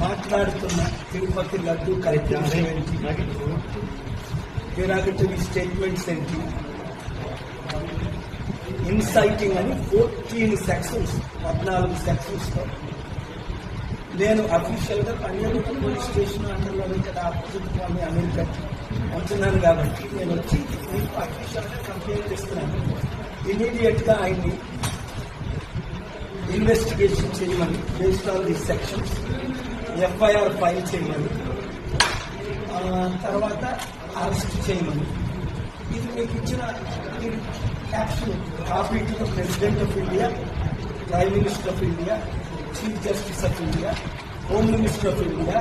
మాట్లాడుతున్న తిరుపతి లడ్డు కార్యక్రమం derogatory statements ఏంటి? ఇన్సైటింగ్ అని ఫోర్టీన్ సెక్షన్స్ పద్నాలుగు సెక్షన్స్ నేను అఫీషియల్గా పోలీస్ స్టేషన్ అండర్లో కదా ఆపోజిట్ స్వామి అమెరికా. అంటున్నాను కాబట్టి నేను వచ్చి మీకు అఫీషియల్గా కంప్లైంట్ ఇస్తున్నాను ఇమీడియట్గా ఆయన్ని ఇన్వెస్టిగేషన్ చేయమని based on the sections FIR file చేయమని తర్వాత అరెస్ట్ చేయమని ఇది మీకు ఇచ్చిన action copy to president of India prime minister of India chief justice of India home minister of India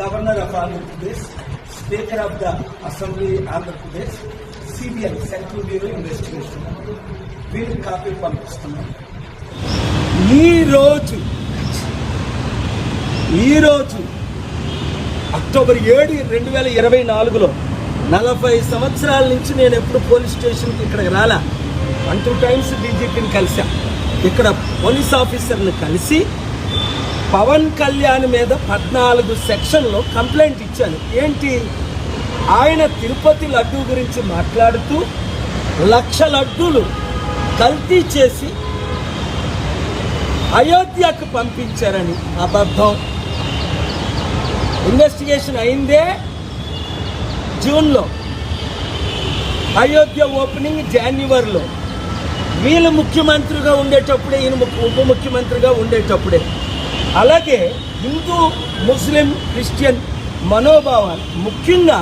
governor of Andhra Pradesh speaker of the assembly Andhra Pradesh CBI central bureau investigation. వీళ్ళు copy పంపిస్తున్నాం ఈ రోజు ఈరోజు అక్టోబర్ ఏడు రెండు వేల ఇరవై నాలుగులో నలభై సంవత్సరాల నుంచి నేను ఎప్పుడు పోలీస్ స్టేషన్కి ఇక్కడికి రాలా. వన్ టూ టైమ్స్ డీజీపీని కలిసా ఇక్కడ పోలీస్ ఆఫీసర్ని కలిసి పవన్ కళ్యాణ్ మీద పద్నాలుగు సెక్షన్లో కంప్లైంట్ ఇచ్చాను. ఏంటి? ఆయన తిరుపతి లడ్డూ గురించి మాట్లాడుతూ లక్ష లడ్డూలు కల్తీ చేసి అయోధ్యకు పంపించారని అబద్ధం. ఇన్వెస్టిగేషన్ అయిందే జూన్లో. అయోధ్య ఓపెనింగ్ జాన్యువరిలో వీళ్ళు ముఖ్యమంత్రిగా ఉండేటప్పుడే ఈయన ఉప ముఖ్యమంత్రిగా ఉండేటప్పుడే. అలాగే హిందూ ముస్లిం క్రిస్టియన్ మనోభావాలు ముఖ్యంగా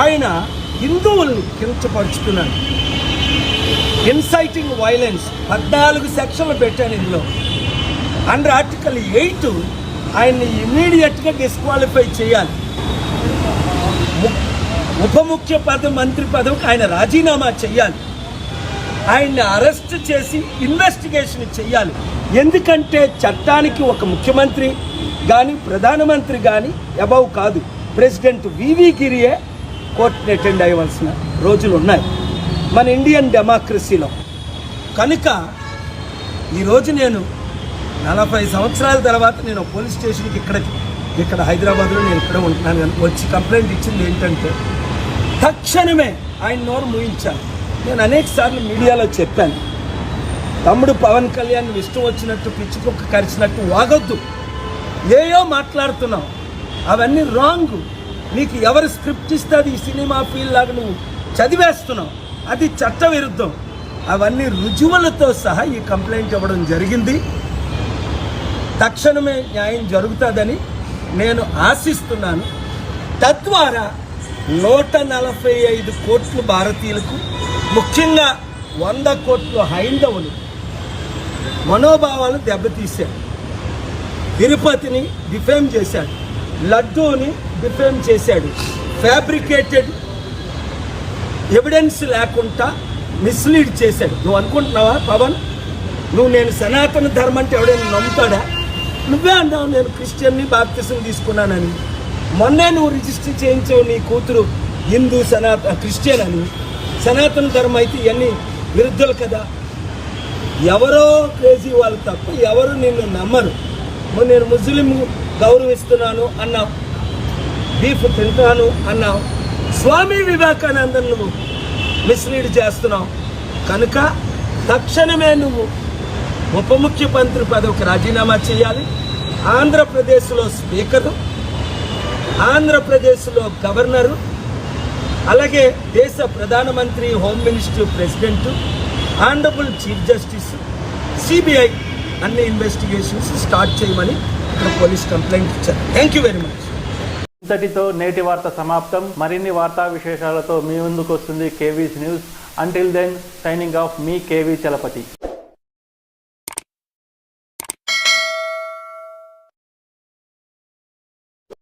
ఆయన హిందువుల్ని కించపరుచుతున్నాడు ఇన్సైటింగ్ వైలెన్స్ పద్నాలుగు సెక్షన్లు పెట్టాను ఇందులో. అండర్ ఆర్టికల్ ఎయిట్ ఆయన్ని ఇమీడియట్గా డిస్క్వాలిఫై చేయాలి. ము- ఉప ముఖ్య పదం మంత్రి పదవికి ఆయన రాజీనామా చేయాలి. ఆయన్ని అరెస్ట్ చేసి ఇన్వెస్టిగేషన్ చేయాలి. ఎందుకంటే చట్టానికి ఒక ముఖ్యమంత్రి కానీ ప్రధానమంత్రి కానీ అబౌవ్ కాదు. ప్రెసిడెంట్ వివి గిరియే కోర్టుని అటెండ్ అయ్యవలసిన రోజులు ఉన్నాయి. మన ఇండియన్ డెమోక్రసీలో. కనుక ఈరోజు నేను నలభై సంవత్సరాల తర్వాత నేను పోలీస్ స్టేషన్కి ఇక్కడ ఇక్కడ హైదరాబాద్లో నేను ఇక్కడ ఉంటున్నాను. కానీ వచ్చి కంప్లైంట్ ఇచ్చింది ఏంటంటే తక్షణమే ఆయన నోరు మూయించాలి నేను అనేక సార్లు మీడియాలో చెప్పాను. తమ్ముడు పవన్ కళ్యాణ్ ఇష్టం వచ్చినట్టు పిచ్చికొక్క కరిచినట్టు వాగొద్దు. ఏయో మాట్లాడుతున్నావు. అవన్నీ రాంగ్. నీకు ఎవరు స్క్రిప్ట్ ఇస్తే అది ఈ సినిమా ఫీల్ లాగా నువ్వు చదివేస్తున్నావు. అది చట్టవిరుద్ధం. అవన్నీ రుజువులతో సహా ఈ కంప్లైంట్ ఇవ్వడం జరిగింది. తక్షణమే న్యాయం జరుగుతుందని నేను ఆశిస్తున్నాను. తద్వారా నూట నలభై ఐదు కోట్లు భారతీయులకు ముఖ్యంగా వంద కోట్లు హైందవులు మనోభావాలు దెబ్బతీశారు. తిరుపతిని డిఫేమ్ చేశాడు. లడ్డూని డిఫేమ్ చేశాడు. ఫ్యాబ్రికేటెడ్ ఎవిడెన్స్ లేకుండా మిస్లీడ్ చేశాడు. నువ్వు అనుకుంటున్నావా పవన్? నువ్వు నేను సనాతన ధర్మం అంటే ఎవడైనా నమ్ముతాడా? నువ్వే అన్నావు నేను క్రిస్టియన్ని బాప్తిసం తీసుకున్నానని. మొన్నే నువ్వు రిజిస్టర్ చేయించావు నీ కూతురు హిందూ సనాతన క్రిస్టియన్ అని. సనాతన ధర్మం అయితే ఇవన్నీ విరుద్ధులు కదా. ఎవరో క్రేజీ వాళ్ళు తప్ప ఎవరు నిన్ను నమ్మరు. నేను ముస్లిం గౌరవిస్తున్నాను అన్నావు. బీఫ్ తింటాను అన్నావు. స్వామి వివేకానందను నువ్వు మిస్లీడ్ చేస్తున్నావు. కనుక తక్షణమే నువ్వు ఉప ముఖ్యమంత్రి పదవికి రాజీనామా చేయాలి. ఆంధ్రప్రదేశ్లో స్పీకరు ఆంధ్రప్రదేశ్లో గవర్నరు అలాగే దేశ ప్రధానమంత్రి home minister president honourable chief justice CBI అన్ని ఇన్వెస్టిగేషన్స్ స్టార్ట్ చేయమని ఇక్కడ పోలీస్ కంప్లైంట్ ఇచ్చారు. Thank you very much. ఇంతటితో నేటి వార్త సమాప్తం. మరిన్ని వార్తా విశేషాలతో మీ ముందుకు వస్తుంది KV's news. Until then signing off మీ కేవీ చలపతి.